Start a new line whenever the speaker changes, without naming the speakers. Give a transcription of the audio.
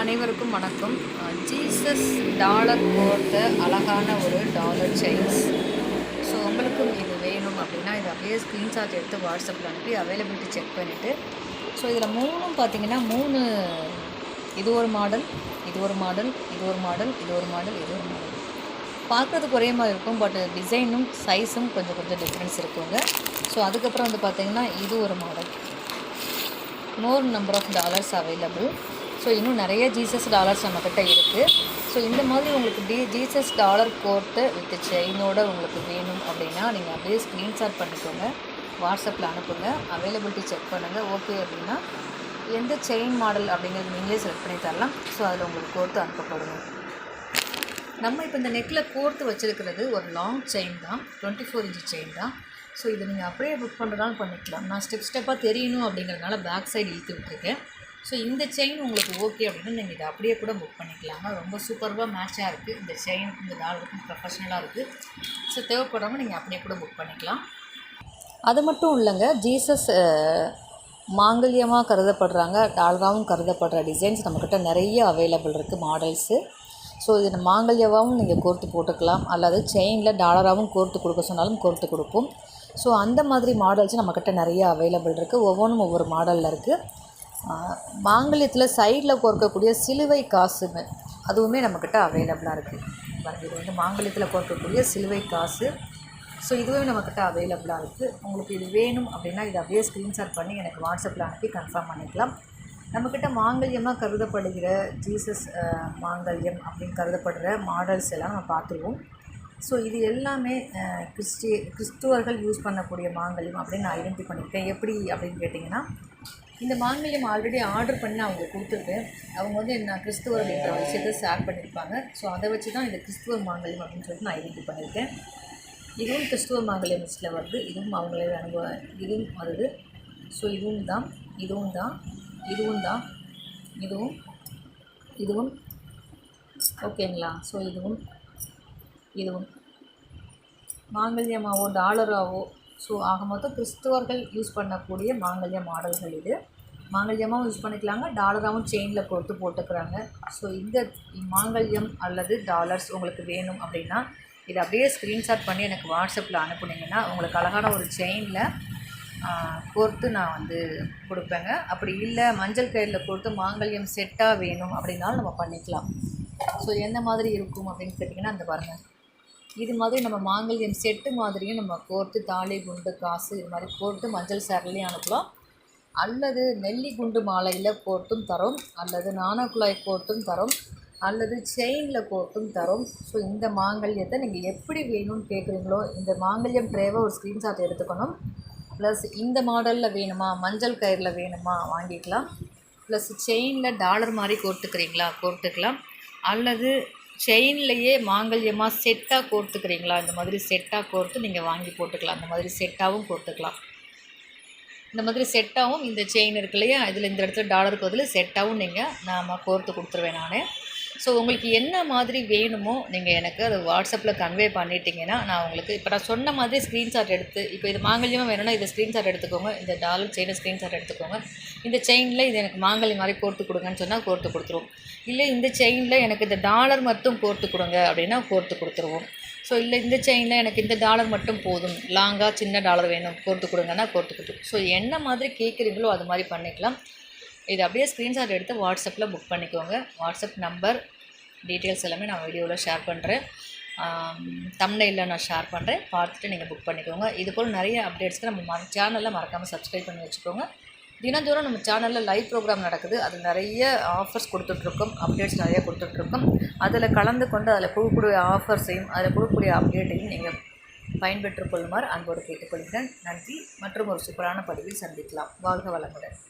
அனைவருக்கும் வணக்கம். Jesus dollar போர்த்த அழகான ஒரு டாலர் செயின்ஸ். ஸோ உங்களுக்கும் இது வேணும் அப்படின்னா இதை அப்படியே ஸ்க்ரீன்ஷாட் எடுத்து வாட்ஸ்அப்பில் அனுப்பி அவைலபிலிட்டி செக் பண்ணிவிட்டு ஸோ இதில் மூணும் பார்த்தீங்கன்னா மூணு இது ஒரு மாடல் இது ஒரு மாடல் இது ஒரு மாடல் இது ஒரு மாடல் இது ஒரு மாடல் பார்க்குறதுக்கு ஒரே மாதிரி இருக்கும் பட் டிசைனும் சைஸும் கொஞ்சம் கொஞ்சம் டிஃப்ரென்ஸ் இருக்குங்க. ஸோ அதுக்கப்புறம் வந்து பார்த்தீங்கன்னா இது ஒரு model more number of dollars available so இன்னும் நிறைய ஜீசஸ் டாலர்ஸ் நம்மக்கிட்ட இருக்குது ஸோ இந்த மாதிரி உங்களுக்கு டி ஜீசஸ் டாலர் கோர்ட்டு வித் செயினோட உங்களுக்கு வேணும் அப்படின்னா நீங்கள் அப்படியே ஸ்க்ரீன்ஷாட் பண்ணிக்கோங்க. வாட்ஸ்அப்பில் அனுப்புங்க. அவைலபிலிட்டி செக் பண்ணுங்கள் ஓகே அப்படின்னா எந்த செயின் மாடல் அப்படிங்கிறது நீங்களே செலக்ட் பண்ணி தரலாம். ஸோ அதில் உங்களுக்கு கோர்த்து அனுப்பப்படுங்க நம்ம இப்போ இந்த நெக்கில் கோர்த்து வச்சுருக்கிறது ஒரு லாங் செயின் தான். டுவெண்ட்டி ஃபோர் இன்ச்சு செயின் தான். ஸோ இதை நீங்கள் அப்படியே புக் பண்ணுறதாலும் பண்ணிக்கலாம். நான் ஸ்டெப் ஸ்டெப்பாக தெரியணும் அப்படிங்கிறதுனால பேக் சைடு இழுத்து விட்டுருக்கேன். ஸோ இந்த செயின் உங்களுக்கு ஓகே அப்படின்னா நீங்கள் இதை அப்படியே கூட புக் பண்ணிக்கலாங்க. ரொம்ப சூப்பராக மேட்சாக இருக்குது இந்த செயின் இந்த டாலருக்கும் ப்ரொஃபஷ்னலாக இருக்குது ஸோ தேவைப்படுறவங்க நீங்கள் அப்படியே கூட புக் பண்ணிக்கலாம். அது மட்டும் இல்லைங்க ஜீசஸ் மாங்கல்யமாக கருதப்படுறாங்க. டாலராகவும் கருதப்படுற டிசைன்ஸ் நம்மக்கிட்ட நிறைய அவைலபிள் இருக்குது மாடல்ஸு ஸோ இது மாங்கல்யவாகவும் நீங்கள் கோர்த்து போட்டுக்கலாம். அல்லது செயினில் டாலராகவும் கோர்த்து கொடுக்க சொன்னாலும் கோர்த்து கொடுப்போம். ஸோ அந்த மாதிரி மாடல்ஸ் நம்மக்கிட்ட நிறைய அவைலபிள் இருக்குது ஒவ்வொன்றும் ஒவ்வொரு மாடலில் இருக்குது மாங்கல்யத்தில் சைடில் கோர்க்கக்கூடிய சிலுவை காசுங்க அதுவுமே நம்மக்கிட்ட அவைலபிளாக இருக்குது இது வந்து மாங்கல்யத்தில் கோர்க்கக்கூடிய சிலுவை காசு. ஸோ இதுவே நம்மக்கிட்ட அவைலபிளாக இருக்குது உங்களுக்கு இது வேணும் அப்படின்னா இதை அப்படியே ஸ்க்ரீன்ஷாட் பண்ணி எனக்கு வாட்ஸ்அப்பில் அனுப்பி கன்ஃபார்ம் பண்ணிக்கலாம். நம்மக்கிட்ட மாங்கல்யமாக கருதப்படுகிற ஜீசஸ் மாங்கல்யம் அப்படின்னு கருதப்படுற மாடல்ஸ் எல்லாம் நம்ம பார்த்துருவோம். ஸோ இது எல்லாமே கிறிஸ்டி கிறிஸ்துவர்கள் யூஸ் பண்ணக்கூடிய மாங்கல்யம் அப்படின்னு நான் ஐடென்டி பண்ணியிருக்கேன் எப்படி அப்படின்னு கேட்டிங்கன்னா இந்த மாங்கல்யம் ஆல்ரெடி ஆர்டர் பண்ணி அவங்க கொடுத்துருக்கேன். அவங்க வந்து என்ன கிறிஸ்துவர் அப்படின்ற விஷயத்தை ஷேர் பண்ணியிருப்பாங்க. ஸோ அதை வச்சு தான் இது கிறிஸ்துவ மாங்கல்யம் அப்படின்னு சொல்லிட்டு நான் ஐடென்டி பண்ணியிருக்கேன். இதுவும் கிறிஸ்துவ மாங்கல்யம் லிஸ்ட்டில் வருது. இதுவும் அவங்களே அனுபவம் இதுவும் வருது. ஸோ இதுவும் தான் இதுவும் தான் இதுவும் தான் இதுவும் இதுவும். ஓகேங்களா ஸோ இதுவும் இதுவும். மாங்கல்யமாவோ டாலராவோ ஸோ ஆக மொத்தம் கிறிஸ்துவர்கள் யூஸ் பண்ணக்கூடிய மாங்கல்ய மாடல்கள் இது. மாங்கல்யமாகவும் யூஸ் பண்ணிக்கலாங்க. டாலராகவும் செயினில் கொடுத்து போட்டுக்கிறாங்க. ஸோ இந்த மாங்கல்யம் அல்லது டாலர்ஸ் உங்களுக்கு வேணும் அப்படின்னா இதை அப்படியே ஸ்க்ரீன்ஷாட் பண்ணி எனக்கு வாட்ஸ்அப்பில் அனுப்புனீங்கன்னா உங்களுக்கு அழகான ஒரு செயினில் கோர்த்து நான் வந்து கொடுப்பேங்க. அப்படி இல்லை மஞ்சள் கயிறில் கொடுத்து மாங்கல்யம் செட்டாக வேணும் அப்படின்னாலும் நம்ம பண்ணிக்கலாம். ஸோ எந்த மாதிரி இருக்கும் அப்படின்னு கேட்டிங்கன்னா அந்த பாருங்கள் இது மாதிரி நம்ம மாங்கல்யம் செட்டு மாதிரியும் நம்ம கோர்த்து தாலி குண்டு காசு இது மாதிரி கோர்த்து மஞ்சள் சேரலையும் அனுப்பலாம் அல்லது நெல்லி குண்டு மாலையில் கோர்த்தும் தரும் அல்லது நாணக்குழாய் கோர்த்தும் தரோம் அல்லது செயினில் கோர்த்தும் தரும். ஸோ இந்த மாங்கல்யத்தை நீங்கள் எப்படி வேணும்னு கேட்குறீங்களோ இந்த மாங்கல்யம் ட்ரேவை ஒரு ஸ்க்ரீன்ஷாட் எடுத்துக்கணும். ப்ளஸ் இந்த மாடலில் வேணுமா மஞ்சள் கயிறில் வேணுமா வாங்கிக்கலாம். ப்ளஸ் செயினில் டாலர் மாதிரி கோர்த்துக்கிறீங்களா கோர்த்துக்கலாம். அல்லது செயின்லேயே மாங்கல்யமாக செட்டாக கோர்த்துக்கிறீங்களா இந்த மாதிரி செட்டாக கோர்த்து நீங்கள் வாங்கி போட்டுக்கலாம் அந்த மாதிரி செட்டாகவும் கோர்த்துக்கலாம். இந்த மாதிரி செட்டாகவும் இந்த செயின் இருக்கு இல்லையா? இதில் இந்த இடத்துல டாலருக்கு பதில் செட்டாகவும் நீங்கள் நாம் கோர்த்து கொடுத்துருவேன் நான். ஸோ உங்களுக்கு என்ன மாதிரி வேணுமோ நீங்கள் எனக்கு அதை வாட்ஸ்அப்பில் கன்வே பண்ணிட்டீங்கன்னா நான் உங்களுக்கு இப்போ நான் சொன்ன மாதிரி ஸ்க்ரீன்ஷாட் எடுத்து இப்போ இது மாங்கல்யமாக வேணும்னா இதை ஸ்க்ரீன்ஷாட் எடுத்துக்கோங்க. இந்த டாலர் செயினை ஸ்க்ரீன்ஷாட் எடுத்துக்கோங்க. இந்த செயினில் இது எனக்கு மாங்கல்யம் மாதிரி கோர்த்து கொடுங்கன்னு சொன்னால் கோர்த்து கொடுத்துருவோம். இல்லை இந்த செயினில் எனக்கு இந்த டாலர் மட்டும் கோர்த்து கொடுங்க அப்படின்னா கோர்த்து கொடுத்துருவோம். ஸோ இல்லை இந்த செயினில் எனக்கு இந்த டாலர் மட்டும் போதும். லாங்காக சின்ன டாலர் வேணும். கோர்த்து கொடுங்கன்னா கோர்த்து கொடுத்து ஸோ என்ன மாதிரி கேட்குறீங்களோ அது மாதிரி பண்ணிக்கலாம். இது அப்படியே ஸ்க்ரீன்ஷாட் எடுத்து வாட்ஸ்அப்பில் புக் பண்ணிக்கோங்க. வாட்ஸ்அப் நம்பர் டீட்டெயில்ஸ் எல்லாமே நான் வீடியோவில் ஷேர் பண்ணுறேன் தமிழில் நான் ஷேர் பண்ணுறேன் பார்த்துட்டு நீங்கள் புக் பண்ணிக்கோங்க. இது போல் நிறைய அப்டேட்ஸ்க்கு நம்ம ம சேனலில் மறக்காமல் சப்ஸ்கிரைப் பண்ணி வச்சுக்கோங்க. தினந்தோறும் நம்ம சேனலில் லைவ் ப்ரோக்ராம் நடக்குது. அது நிறைய ஆஃபர்ஸ் கொடுத்துட்ருக்கோம். அப்டேட்ஸ் நிறைய கொடுத்துட்ருக்கோம். அதில் கலந்து கொண்டு அதில் கொடுக்கக்கூடிய ஆஃபர்ஸையும் அதில் கொடுக்கக்கூடிய அப்டேட்டையும் நீங்கள் பயன்பெற்றுக் கொள்ளுமாறு அன்போடு கேட்டுக்கொள்கிறேன். நன்றி. மற்றும் ஒரு சூப்பரான பதிவில் சந்திக்கலாம். வாழ்க வளமுடன்.